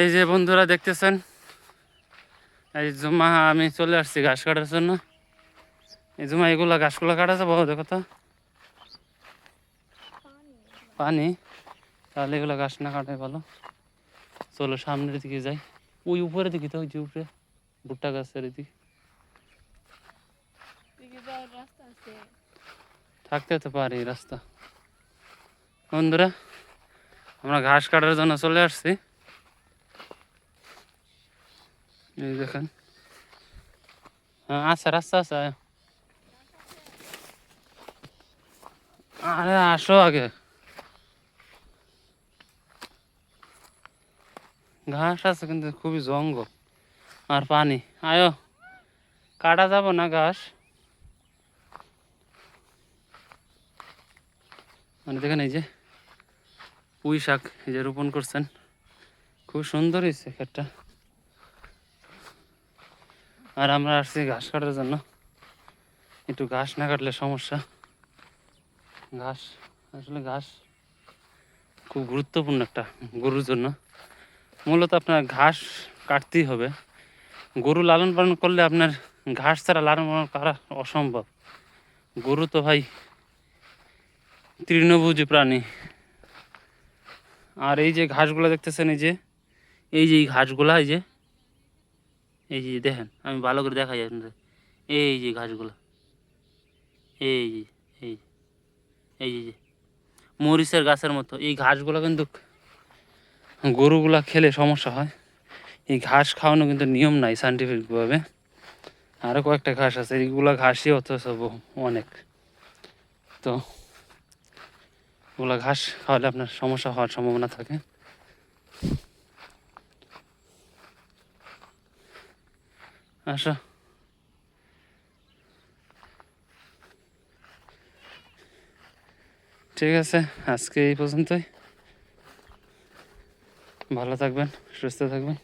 এই যে বন্ধুরা দেখতেছেন? এই জুমা আমি চলে আসছি ঘাস কাটার জন্য। এই জুমা এগুলা ঘাসগুলো কাটা যাব দেখো তো। পানি। তাহলে এগুলো ঘাস না কাটাই ভালো। চলো সামনের দিকে যাই। ওই উপরে দিকে তো ওই যে উপরে। ভুট্টা গাছের দিকে থাকতে তো পারি রাস্তা। বন্ধুরা আমরা ঘাস কাটার জন্য চলে আসছি। এই দেখেন। আচ্ছা রাস্তা আছে। আরে, আসো আগে। ঘাস আছে কিন্তু খুবই জঙ্গল আর পানি। আয়ো, কাটা যাব না ঘাস? মানে দেখেন এই যে পুঁই শাক, এই যে রোপণ করছেন। খুব সুন্দর হয়েছে ক্ষেতটা। আর আমরা আসছি ঘাস কাটার জন্য। একটু ঘাস না কাটলে সমস্যা। ঘাস, আসলে ঘাস খুব গুরুত্বপূর্ণ একটা গরুর জন্য। মূলত আপনার ঘাস কাটতেই হবে। গরু লালন পালন করলে আপনার ঘাস ছাড়া লালন পালন করা অসম্ভব। গরু তো ভাই তৃণভোজী প্রাণী। আর এই যে ঘাসগুলো দেখতেছেন, এই যে এই যে এই ঘাসগুলা, এই যে এই যে দেখেন আমি ভালো করে দেখাই আপনাদের এই যে ঘাসগুলো। এই যে এই এই যে, মরিচের গাছের মতো। এই ঘাসগুলো কিন্তু গরুগুলা খেলে সমস্যা হয়। এই ঘাস খাওয়ানো কিন্তু নিয়ম নাই সাইন্টিফিকভাবে আরও কয়েকটা ঘাস আছে। এইগুলা ঘাসই অথচ অনেক। তো ওগুলা ঘাস খাওয়ালে আপনার সমস্যা হওয়ার সম্ভাবনা থাকে। আসো। ঠিক আছে আজকে এই পর্যন্তই। ভালো থাকবেন সুস্থ থাকবেন।